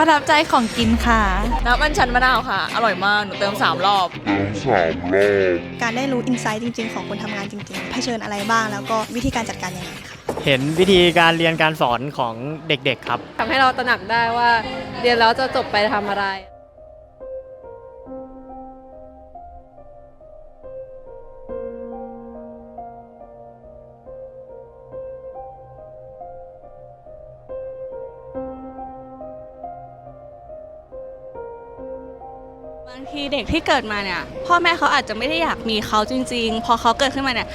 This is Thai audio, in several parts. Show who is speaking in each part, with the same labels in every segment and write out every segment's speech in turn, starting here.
Speaker 1: ประทับใจของกินค่ะ
Speaker 2: น้ำมันชันมะนาวค่ะ อร่อยมาก หนูเติม 3 รอบ
Speaker 3: การได้รู้อินไซต์จริง ๆ ของคนทำงานจริงๆ เผชิญอะไรบ้างแล้วก็วิธีการจัดการยังไงค่ะ
Speaker 4: เห็นวิธีการเรียนการสอนของเด็กๆครับ
Speaker 5: ทำให้เราตระหนักได้ว่า เรียนแล้วจะจบไปทำอะไรา
Speaker 1: งทีเด็กที่เกิดมาเนี่ย พ่อแม่เขาอาจจะไม่ได้อยากมีเขาจริง ๆ พอเขาเกิดขึ้นมาเนี่ย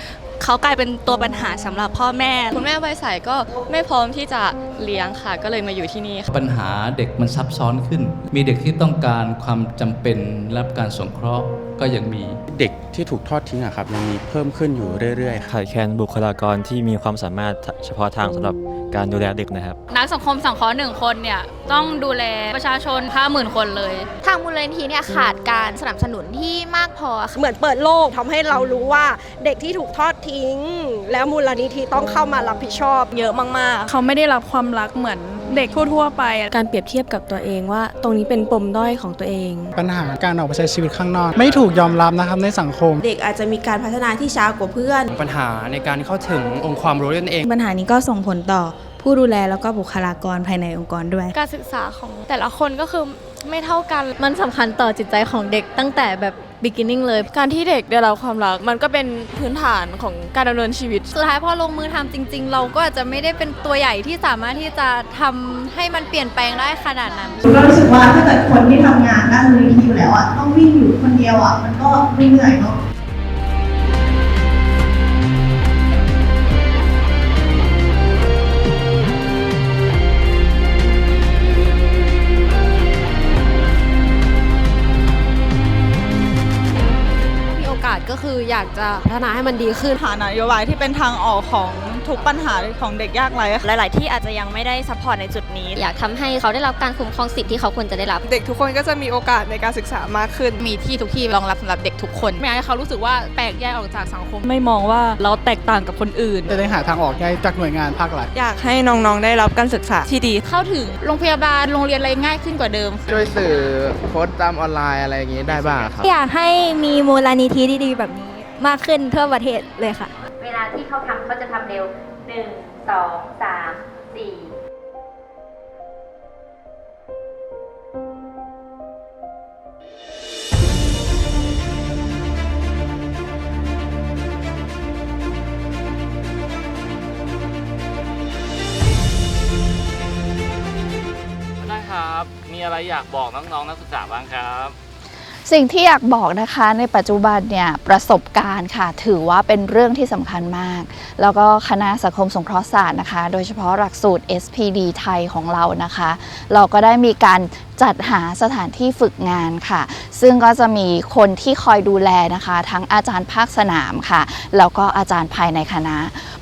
Speaker 1: เขากลายเป็นตัวปัญหาสำหรับพ่อแม่
Speaker 2: คุณแม่ใบใสก็ไม่พร้อมที่จะ เลี้ยงค่ะ ก็เลยมาอยู่ที่นี่ค่ะ
Speaker 6: ปัญหาเด็กมันซับซ้อนขึ้น มีเด็กที่ต้องการความจำเป็นรับการสงเคราะห์ก็ยังมี
Speaker 7: เด็กที่ถูกทอดทิ้งอะครับยังมีเพิ่มขึ้นอยู่เรื่อยๆครับ
Speaker 8: ขาดแคลนบุคลากรที่มีความสามารถเฉพาะทางสำหรับการดูแลเด็กนะครับ
Speaker 9: นักสังคมสังเคราะห์หนึ่งคนเนี่ย ต้องดูแลประชาชน 50,000 คนเลย
Speaker 10: ทางมูลนิธิเนี่ยขาดการสนับสนุนที่มากพอค่ะ
Speaker 11: เหมือนเปิดโลกทำให้เรารู้ว่าเด็กที่ถูกทอดทิ้ง แล้วมูลนิธิต้องเข้ามารับผิดชอบ
Speaker 1: เยอะมาก ๆ เขาไม่ได้รับความรักเหมือนเด็กทั่ว ๆ ไป
Speaker 12: การเปรียบเทียบกับตัวเองว่า ตรงนี้เป็นปมด้อยของตัวเอง
Speaker 13: ปัญหาการออกไปใช้ชีวิตข้างนอก ไม่ถูกยอมรับนะครับในสังคม
Speaker 12: เด็กอาจจะมีการพัฒนาที่ช้ากว่าเพื่อน
Speaker 4: ปัญหาในการเข้าถึงองค์ความรู้นั่นเอง
Speaker 12: ปัญหานี้ก็ส่งผลต่อผู้ดูแลแล้วก็บุคลากรภายในองค์กรด้วย
Speaker 9: การศึกษาของแต่ละคนก็คือไม่เท่ากัน
Speaker 5: มันสำคัญต่อจิตใจของเด็กตั้งแต่แบบ beginning เลย
Speaker 1: การที่เด็กได้รับความรัก มันก็เป็นพื้นฐานของการดำเนินชีวิต
Speaker 9: สุดท้ายพอลงมือทำจริง ๆ เราก็อาจจะไม่ได้เป็นตัวใหญ่ที่สามารถที่จะทำให้มันเปลี่ยนแปลงได้ขนาดนั้น
Speaker 3: ก็รู้สึกว่าถ้าเกิดคนที่ทำงานด้านมูลนิธิอยู่แล้วอะต้องวิ่งอยู่คนเดียวอะมันก็ไม่เหนื่อยเนาะ
Speaker 5: คืออยากจะพัฒนาให้มันดีขึ้น
Speaker 1: หานโยบายที่เป็นทางออกของ ทุกปัญหาของเด็กยากไร้
Speaker 2: หลาย ๆ ที่อาจจะยังไม่ได้ซัพพอร์ตในจุดนี้
Speaker 10: อยากทำให้เขาได้รับการคุ้มครองสิทธิ์ที่เขาควรจะได้รับ
Speaker 11: เด็กทุกคนก็จะมีโอกาสในการศึกษามากขึ้น
Speaker 9: มีที่ทุกที่รองรับสำหรับเด็กทุกคนไม่อยากให้เขารู้สึกว่าแปลกแยกออกจากสังคม
Speaker 1: ไม่มองว่าเราแตกต่างกับคนอื่น
Speaker 13: จะได้หาทางออกได้จากหน่วยงานภาครัฐ
Speaker 1: อยากให้น้อง ๆ ได้รับการศึกษาที่ดี
Speaker 9: เข้าถึงโรงพยาบาลโรงเรียนอะไรง่ายขึ้นกว่าเดิม
Speaker 7: ช่วยสื่อโพสต์ตามออนไลน์อะไรอย่างนี้ได้บ้างครับ
Speaker 10: อยากให้มีมูลนิธิดี ๆ แบบนี้มากขึ้นทั่วประเทศเลยค่ะ
Speaker 9: เวลาที่เขาทำเขาจะทำเร็ว1 2 3 4
Speaker 4: ได้ครับ มีอะไรอยากบอกน้องๆนักศึกษาบ้างครับ
Speaker 14: สิ่งที่อยากบอกนะคะในปัจจุบันเนี่ยประสบการณ์ค่ะ ถือว่าเป็นเรื่องที่สำคัญมาก แล้วก็คณะสังคมสงเคราะห์ศาสตร์นะคะ โดยเฉพาะหลักสูตร SPD ไทยของเรานะคะ เราก็ได้มีการจัดหาสถานที่ฝึกงานค่ะ ซึ่งก็จะมีคนที่คอยดูแลนะคะ ทั้งอาจารย์ภาคสนามค่ะ แล้วก็อาจารย์ภายในคณะ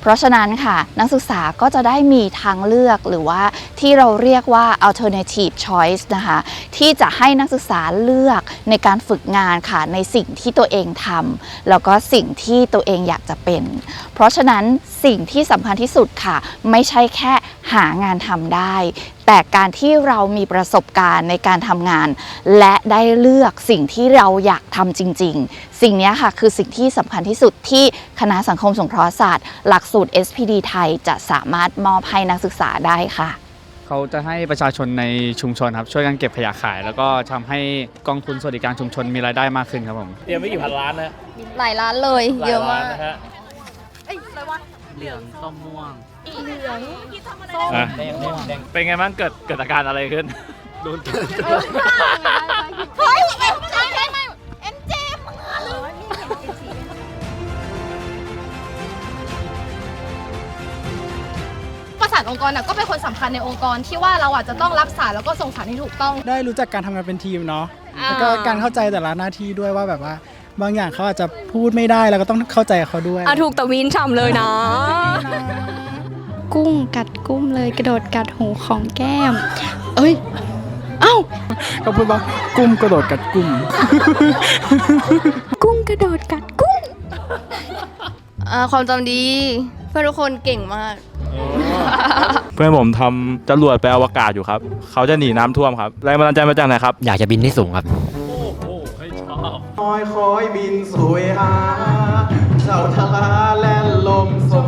Speaker 14: ราะฉะนั้นค่ะนักศึกษาก็จะได้มีทางเลือกหรือว่าที่เราเรียกว่า alternative choice นะคะที่จะให้นักศึกษาเลือกในการฝึกงานค่ะในสิ่งที่ตัวเองทำแล้วก็สิ่งที่ตัวเองอยากจะเป็น เพราะฉะนั้นสิ่งที่สำคัญที่สุดค่ะ ไม่ใช่แค่หางานทำได้ แต่การที่เรามีประสบการณ์ในการทำงาน และได้เลือกสิ่งที่เราอยากทำจริง ๆ สิ่งนี้ค่ะคือสิ่งที่สำคัญที่สุดที่คณะสังคมสงเคราะห์ศาสตร์ หลักสูตร SPD ไทยจะสามารถมอบให้นักศึกษาได้ค่ะ
Speaker 4: เขาจะให้ประชาชนในชุมชนครับช่วยกันเก็บขยะขาย แล้วก็ทำให้กองทุนสวัสดิการชุมชนมีรายได้มากขึ้นครับผมเตรียมไว้กี่พันล้านนะ
Speaker 10: หลายร้านเลย เยอะมาก
Speaker 4: นะฮะเหลืองส้มม่วง เหลืองส้มแดงแดงเป็นไงบ้างเกิดเกิดอาการอะไรขึ้น โดน
Speaker 10: เฮ้ยไม่ไม่ไม่ไม่เอ็นเจม
Speaker 9: ประสานองค์กรน่ะก็เป็นคนสำคัญในองค์กรที่ว่าเราอาจจะต้องรับสารแล้วก็ส่งสารให้ถูกต้อง
Speaker 13: ได้รู้จักการทำงานเป็นทีมเนาะ
Speaker 9: อ่า
Speaker 13: แล้วก็การเข้าใจแต่ละหน้าที่ด้วยว่าแบบว่า บางอย่างเขาอาจจะพูดไม่ได้แล้วก็ต้องเข้าใจเขาด้วย
Speaker 1: อะถูกตะวินฉ่ำเลยนะ
Speaker 12: กุ้งกัดกุ้มเลยกระโดดกัดหูของแก้ม เอ้ย เอ้า
Speaker 13: ก็พูดว่ากุ้มกระโดดกัดกุ้ม
Speaker 12: กุ้งกระโดดกัดกุ้ง
Speaker 5: ความจำดีเพื่อนทุกคนเก่งมาก
Speaker 4: อ๋อ
Speaker 15: เพื่อนผมทำจรวดไปอวกาศอยู่ครับ เขาจะหนีน้ำท่วมครับ แรงบันดาลใจมาจากไหนครับ
Speaker 8: อยากจะบินที่สูงครับ
Speaker 4: โอ้โหให้ชอบ
Speaker 13: คอยคอยบินสวยหาเจ้าทลาแล่นลมสม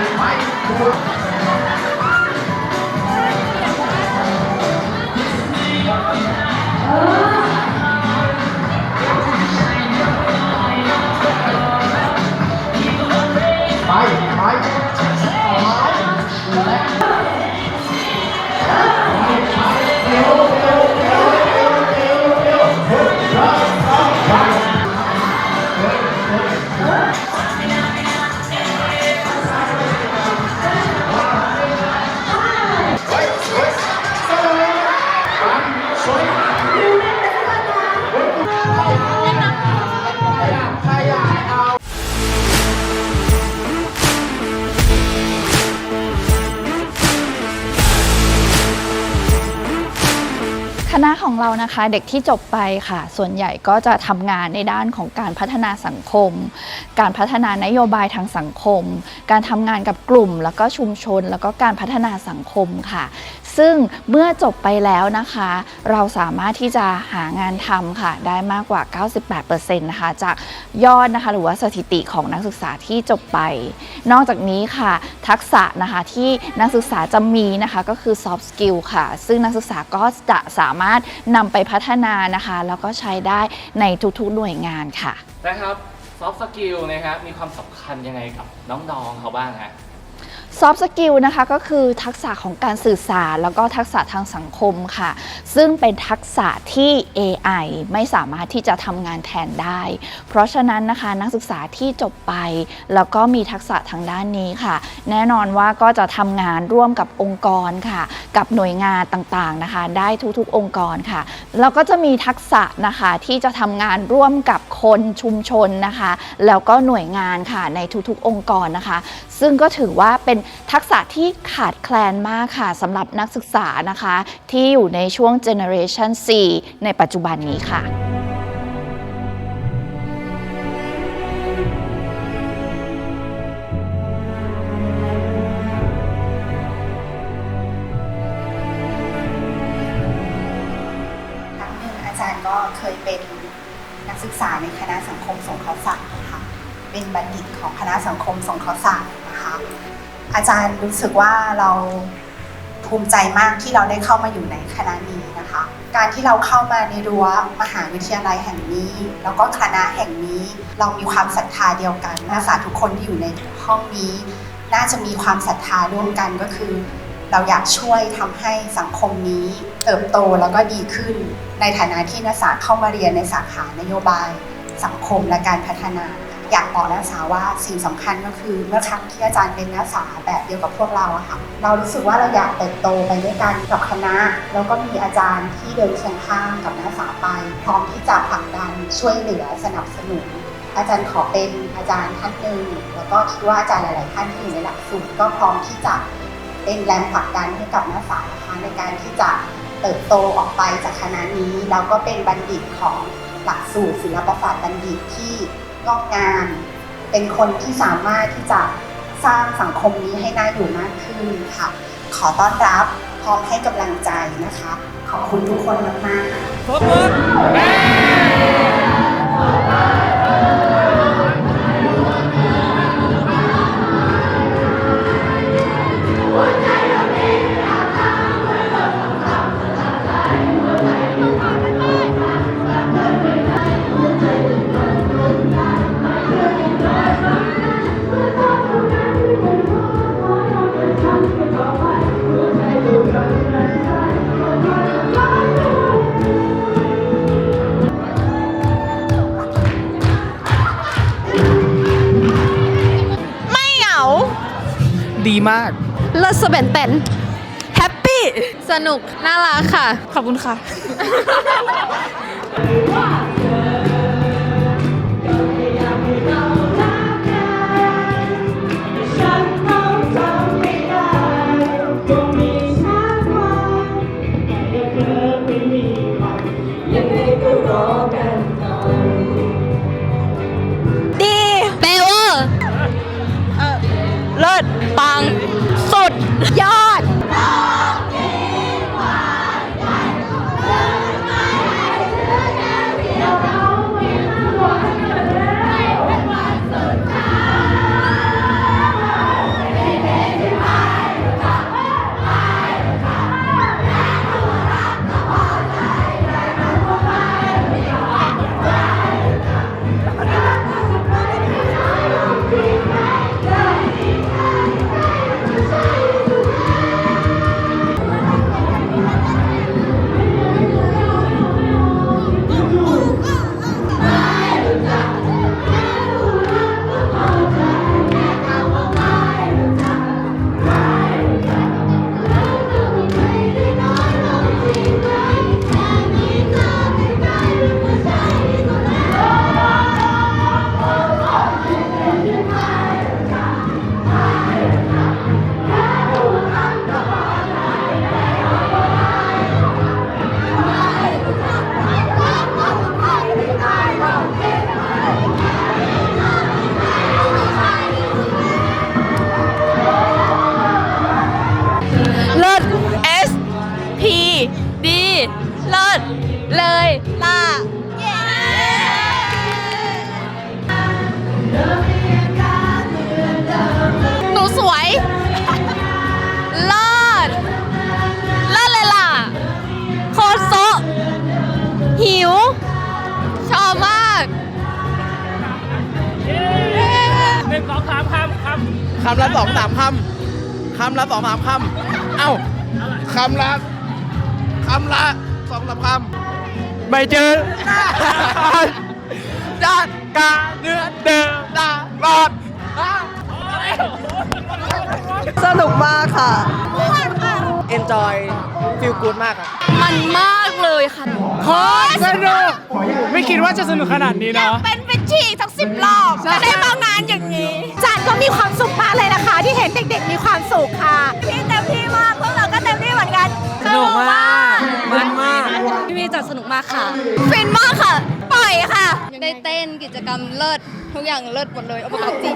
Speaker 13: รี
Speaker 14: คณะของเรานะคะเด็กที่จบไปค่ะ ส่วนใหญ่ก็จะทำงานในด้านของการพัฒนาสังคม การพัฒนานโยบายทางสังคม การทำงานกับกลุ่ม แล้วก็ชุมชน แล้วก็การพัฒนาสังคมค่ะ ซึ่งเมื่อจบไปแล้วนะคะ เราสามารถที่จะหางานทำค่ะ ได้มากกว่า 98%นะคะจากยอดนะคะหรือว่าสถิติของนักศึกษาที่จบไป นอกจากนี้ค่ะทักษะนะคะที่นักศึกษาจะมีนะคะก็คือ soft skill ค่ะ ซึ่งนักศึกษาก็จะสามารถนำไปพัฒนานะคะ แล้วก็ใช้ได้ในทุกๆหน่วยงานค่ะ
Speaker 4: นะครับซอฟต์สกิลนะครับมีความสำคัญยังไงกับน้องๆเขาบ้างฮะ
Speaker 14: ซอฟต์สกิลนะคะก็คือทักษะของการสื่อสาร แล้วก็ทักษะทางสังคมค่ะ ซึ่งเป็นทักษะที่ AI ไม่สามารถที่จะทำงานแทนได้ เพราะฉะนั้นนะคะนักศึกษาที่จบไป แล้วก็มีทักษะทางด้านนี้ค่ะ แน่นอนว่าก็จะทำงานร่วมกับองค์กรค่ะ กับหน่วยงานต่างๆนะคะ ได้ทุกๆองค์กรค่ะแล้วก็จะมีทักษะนะคะที่จะทำงานร่วมกับคนชุมชนนะคะ แล้วก็หน่วยงานค่ะในทุกๆองค์กรนะคะ ซึ่งก็ถือว่าเป็นทักษะที่ขาดแคลนมากค่ะสำหรับนักศึกษานะคะ ที่อยู่ในช่วง Generation C ในปัจจุบันนี้ค่ะ
Speaker 16: ครั้งหนึ่งอาจารย์ก็เคยเป็นนักศึกษาในคณะสังคมสงเคราะห์ศาสตร์นะคะ เป็นบัณฑิตของคณะสังคมสงเคราะห์ศาสตร์นะคะ อาจารย์รู้สึกว่าเราภูมิใจมากที่เราได้เข้ามาอยู่ในคณะนี้นะคะ การที่เราเข้ามาในรั้วมหาวิทยาลัยแห่งนี้ แล้วก็คณะแห่งนี้เรามีความศรัทธาเดียวกันนักศึกษาทุกคนที่อยู่ในห้องนี้ น่าจะมีความศรัทธาร่วมกันก็คือ เราอยากช่วยทำให้สังคมนี้ เติบโตแล้วก็ดีขึ้น ในฐานะที่นักศึกษาเข้ามาเรียนในสาขานโยบาย สังคมและการพัฒนา อยากบอกนักศึกษาว่าสิ่งสำคัญก็คือเมื่อครั้งที่อาจารย์เป็นนักศึกษาแบบเดียวกับพวกเราอะค่ะเรารู้สึกว่าเราอยากเติบโตไปด้วยกันกับคณะ แล้วก็มีอาจารย์ที่เดินเคียงข้างกับนักศึกษาไป พร้อมที่จะผลักดันช่วยเหลือสนับสนุนอาจารย์ขอเป็นอาจารย์ท่านหนึ่งแล้วก็คิดว่าอาจารย์หลาย ๆ ท่านที่อยู่ในหลักสูตรก็พร้อมที่จะเป็นแรงผลักดันให้กับนักศึกษานะคะในการที่จะเติบโตออกไปจากคณะนี้แล้วก็เป็นบัณฑิตของหลักสูตรศิลปศาสตร์บัณฑิตที่ งอกงาม เป็นคนที่สามารถที่จะสร้างสังคมนี้ให้น่าอยู่มากขึ้นค่ะ ขอต้อนรับพร้อมให้กำลังใจนะคะ ขอบคุณทุกคนมากๆ
Speaker 17: มาก
Speaker 10: เลิศสเบนเต็นแฮปปี้
Speaker 9: สนุก น่ารักค่ะ
Speaker 10: ขอบคุณค่ะ
Speaker 17: คำละสองสามคำคำละสองสามคำเอ้าคำละคำละสองสามคำไม่เจอด้านการเนื้อเดิมตลอด
Speaker 2: สนุกมากค่ะ
Speaker 17: enjoy feel good มากครับ
Speaker 18: มันมากเลยค่ะ
Speaker 13: โคตรสนุก ไม่คิดว่าจะสนุกขนาดนี้เนาะ
Speaker 18: เป็นเป็นฉีกทั้งสิบรอบ
Speaker 13: ใช่
Speaker 18: จะได้มางานอย่างนี้
Speaker 2: จานก็มีความสุขมากเลยนะคะ ที่เห็นเด็กๆ มีความสุขค่ะ
Speaker 18: พี่เต็มที่มากพวกเราก็เต็มที่เหมือนกัน
Speaker 17: สนุกมากมันมาก
Speaker 18: พี่มีจัดสนุกมากค่ะฟินมากค่ะ ปล่อยค่ะ
Speaker 10: ได้เต้นกิจกรรมเลิศทุกอย่างเลิศหมดเลยองค์ประกอบจริง